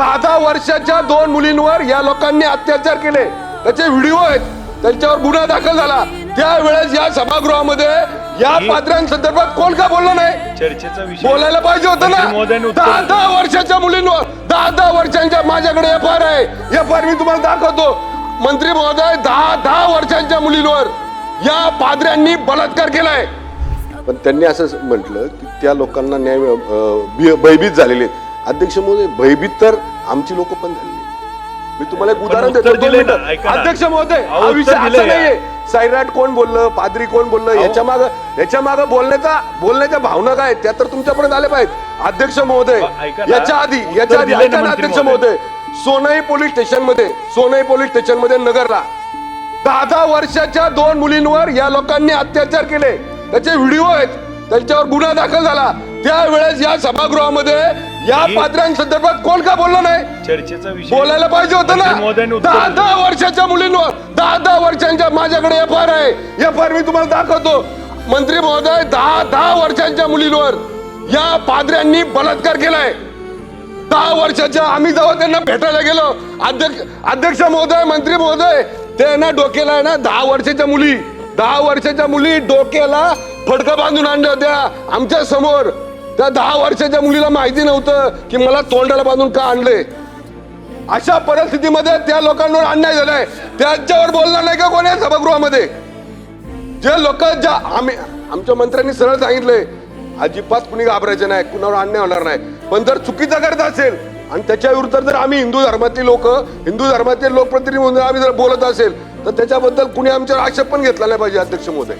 दहा दहा वर्षाच्या दोन मुलींवर या लोकांनी अत्याचार केले. त्याचे व्हिडिओ आहेत. त्यांच्यावर गुन्हा दाखल झाला. त्यावेळेस या सभागृहामध्ये या पात्रांसंदर्भात कोण का बोललं नाही? चर्चेचा विषय बोलायला पाहिजे होतं ना. दहा दहा वर्षाच्या मुलींवर दहा दहा वर्षांच्या माझ्याकडे एफ आर आहे. एफ आर मी तुम्हाला दाखवतो. मंत्री महोदय दहा दहा वर्षांच्या मुलींवर या पादऱ्यांनी बलात्कार केलाय. पण त्यांनी असं म्हटलं की त्या लोकांना न्याय भयभीत झालेले आहेत. अध्यक्ष महोदय भयभीत तर आमची लोक पण आहेत. मी तुम्हाला एक उदाहरण देतो दोन मिनिटं. अध्यक्ष महोदय अहो, उत्तर विषय असा दिलंय. नाहीये. सैराट कोण बोललं पादरी कोण बोललं याच्या माग याच्या माग बोलण्याचा बोलण्याच्या भावना काय आहेत, त्या तर तुमच्यापर्यंत आल्या पाहिजेत. अध्यक्ष महोदय ब- ऐका ना. याच्या आधी उत्तर याच्या आधी दिलंय ऐका ना ना मंत्री अध्यक्ष महोदय. महोदय सोनई पोलीस स्टेशनमध्ये सोनई पोलीस स्टेशनमध्ये नगरला. दहा दहा वर्षाच्या दोन मुलींवर या लोकांनी अत्याचार केले. त्याचे व्हिडिओ आहेत. त्यांच्यावर गुन्हा दाखल झाला. त्यावेळेस या सभागृहामध्ये या पात्रांसंदर्भात कोण का बोललं नाही? चर्चेचा विषय बोलायला पाहिजे होतं ना. दहा. दहा वर्षाच्या मुलींवर दहा दहा वर्षांच्या माझ्याकडे एफ आर आहे. एफ आर मी तुम्हाला दाखवतो. मंत्री महोदय दहा दहा वर्षांच्या मुलींवर या पादऱ्यांनी बलात्कार केलाय. दहा वर्षाच्या आम्ही जेव्हा त्यांना भेटायला गेलो अध्यक्ष अध्यक्ष महोदय मंत्री महोदय ते ना डोक्याला आहे ना दहा वर्षाच्या मुली दहा वर्षाच्या मुली डोक्याला फडकं बांधून आणल्या होत्या आमच्यासमोर. त्या दहा वर्षाच्या मुलीला माहिती नव्हतं की मला तोंडाला बांधून का आणले. अशा परिस्थितीमध्ये त्या लोकांवर अन्याय झालाय. त्यांच्यावर बोलणार नाही का कोणी या सभागृहामध्ये? जे लोक ज्या आम्ही आमच्या मंत्र्यांनी सरळ सांगितलंय अजिबात कुणी घाबरायचं नाही कुणावर अन्याय होणार नाही. पण जर चुकीचा करत असेल आणि त्याच्या विरुद्ध जर आम्ही हिंदू धर्मातली लोक हिंदू धर्मातील लोकप्रतिनिधी म्हणून आम्ही जर बोलत असेल तर त्याच्याबद्दल कुणी आमच्यावर आक्षेप पण घेतला नाही पाहिजे अध्यक्ष महोदय.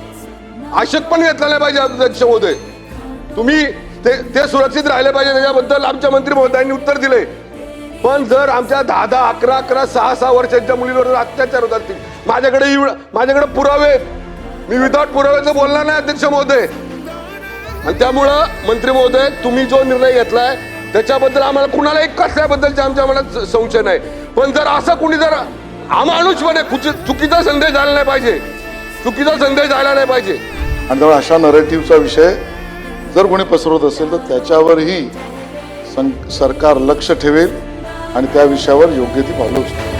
आक्षेप पण घेतला नाही पाहिजे अध्यक्ष महोदय. तुम्ही ते ते सुरक्षित राहिले पाहिजे. त्याच्याबद्दल आमच्या मंत्री महोदयांनी उत्तर दिले पण जर आमच्या दहा दहा अकरा अकरा सहा सहा वर्षांच्या मुलीवर अत्याचार होत असतील माझ्याकडे माझ्याकडे पुरावे मी विदाउट पुराव्याचं बोलणार नाही अध्यक्ष महोदय. आणि त्यामुळं मंत्री महोदय तुम्ही जो निर्णय घेतलाय त्याच्याबद्दल आम्हाला कुणाला एक कसल्याबद्दलचे आमच्या मनात संशय नाही. पण जर असं कुणी जर आमानुषपणे चुकीचा संदेश झाला नाही पाहिजे. चुकीचा संदेश झाला नाही पाहिजे. आणि त्यामुळे अशा नरेटिव्हचा विषय जर कोणी पसरवत असेल तर त्याच्यावरही सं सरकार लक्ष ठेवेल आणि त्या विषयावर योग्य ती पावलं उचलेल.